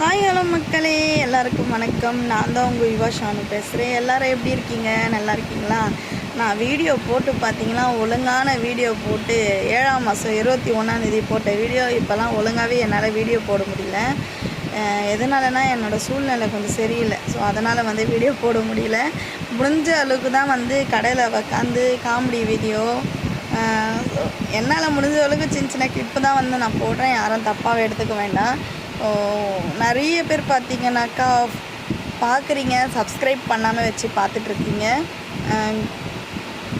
Hi hello மக்களே. எல்லாருக்கும் வணக்கம். நான் தான் உங்கள் யுவா ஷானு பேசுகிறேன் எல்லாரும் எப்படி இருக்கீங்க? நல்லா இருக்கீங்களா? நான் வீடியோ போட்டு பார்த்தீங்கன்னா ஒழுங்கான வீடியோ போட்டு ஏழாம் மாதம் இருபத்தி ஒன்றாந்தேதி போட்ட வீடியோ இப்போல்லாம் ஒழுங்காகவே என்னால் வீடியோ போட முடியல. எதனாலனா என்னோடய சூழ்நிலை கொஞ்சம் சரியில்லை. ஸோ அதனால் வந்து வீடியோ போட முடியல. முடிஞ்ச அளவுக்கு தான் வந்து கடையில் உக்காந்து காமெடி வீடியோ என்னால் முடிஞ்ச அளவுக்கு சின்ன சின்ன கிளிப்பு தான் வந்து நான் போடுறேன். யாரும் தப்பாக எடுத்துக்க வேண்டாம். நிறைய பேர் பார்த்தீங்கன்னாக்கா பார்க்குறீங்க சப்ஸ்கிரைப் பண்ணாமல் வச்சு பார்த்துட்ருக்கீங்க.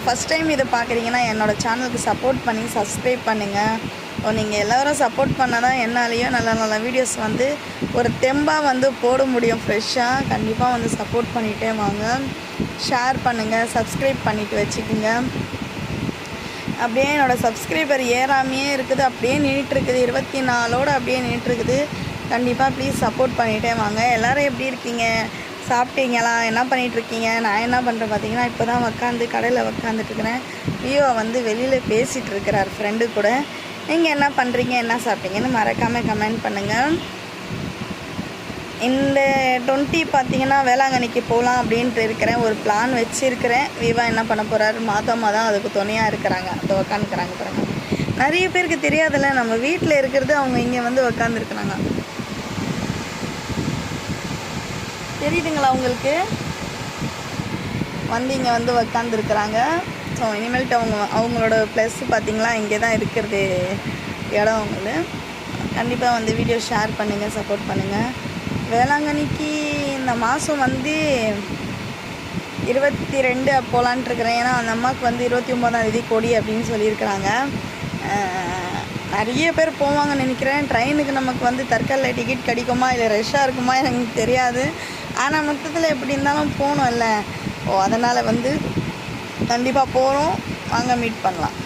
ஃபஸ்ட் டைம் இதை பார்க்குறீங்கன்னா என்னோடய சேனலுக்கு சப்போர்ட் பண்ணி சப்ஸ்கிரைப் பண்ணுங்கள் நீங்கள் எல்லோரும் சப்போர்ட் பண்ணால் தான் என்னாலேயும் நல்ல நல்ல வீடியோஸ் வந்து ஒரு தெம்பாக வந்து போட முடியும். ஃப்ரெஷ்ஷாக கண்டிப்பாக வந்து சப்போர்ட் பண்ணிகிட்டே வாங்க. ஷேர் பண்ணுங்கள் சப்ஸ்கிரைப் பண்ணிவிட்டு வச்சுக்கோங்க. அப்படியே என்னோடய சப்ஸ்கிரைபர் ஏறாமையே இருக்குது. அப்படியே நின்றுட்டுருக்குது இருபத்தி நாலோடு அப்படியே நின்றுட்டுருக்குது கண்டிப்பாக ப்ளீஸ் சப்போர்ட் பண்ணிகிட்டே வாங்க. எல்லோரும் எப்படி இருக்கீங்க? சாப்பிட்டீங்களா? என்ன பண்ணிகிட்ருக்கீங்க இருக்கீங்க? நான் என்ன பண்ணுறேன் பார்த்தீங்கன்னா இப்போ தான் உக்காந்து கடையில் உக்காந்துட்டுருக்கிறேன் வியூவை வந்து வெளியில் பேசிகிட்டு இருக்கிறார் ஃப்ரெண்டு கூட. நீங்கள் என்ன பண்ணுறீங்க என்ன சாப்பிட்டீங்கன்னு மறக்காமல் கமெண்ட் பண்ணுங்கள் இந்த டுவெண்ட்டி பார்த்தீங்கன்னா வேளாங்கண்ணிக்கு போகலாம் அப்படின்ட்டு இருக்கிறேன். ஒரு பிளான் வச்சுருக்கிறேன். விவா என்ன பண்ண போகிறாரு மாதம் தான் அதுக்கு துணையாக இருக்கிறாங்க. அதை உக்காந்துக்கிறாங்க பாருங்கள் நிறைய பேருக்கு தெரியாதுல்ல நம்ம வீட்டில் இருக்கிறது அவங்க இங்கே வந்து உக்காந்துருக்குறாங்க. தெரியுதுங்களா உங்களுக்கு? வந்து இங்கே வந்து உக்காந்துருக்குறாங்க. ஸோ இனிமேல்ட்டு அவங்க அவங்களோட ப்ளஸ் பார்த்திங்களா இங்கே தான் இருக்கிறது இடம் அவங்களு கண்டிப்பாக வந்து வீடியோ ஷேர் பண்ணுங்கள் சப்போர்ட் பண்ணுங்கள் வேளாங்கண்ணிக்கு இந்த மாதம் வந்து இருபத்தி ரெண்டு போகலான்ட்டு இருக்கிறேன் ஏன்னா அந்த அம்மாவுக்கு வந்து இருபத்தி ஒம்போதாம் தேதி கொடி அப்படின்னு சொல்லியிருக்கிறாங்க. நிறைய பேர் போவாங்கன்னு நினைக்கிறேன். ட்ரெயினுக்கு நமக்கு வந்து தற்காலில் டிக்கெட் கிடைக்குமா? இல்லை ரஷ்ஷாக இருக்குமா? எனக்கு தெரியாது. ஆனால் மொத்தத்தில் எப்படி இருந்தாலும் போகணும்ல. ஓ அதனால் வந்து கண்டிப்பாக போகிறோம் வாங்க மீட் பண்ணலாம்.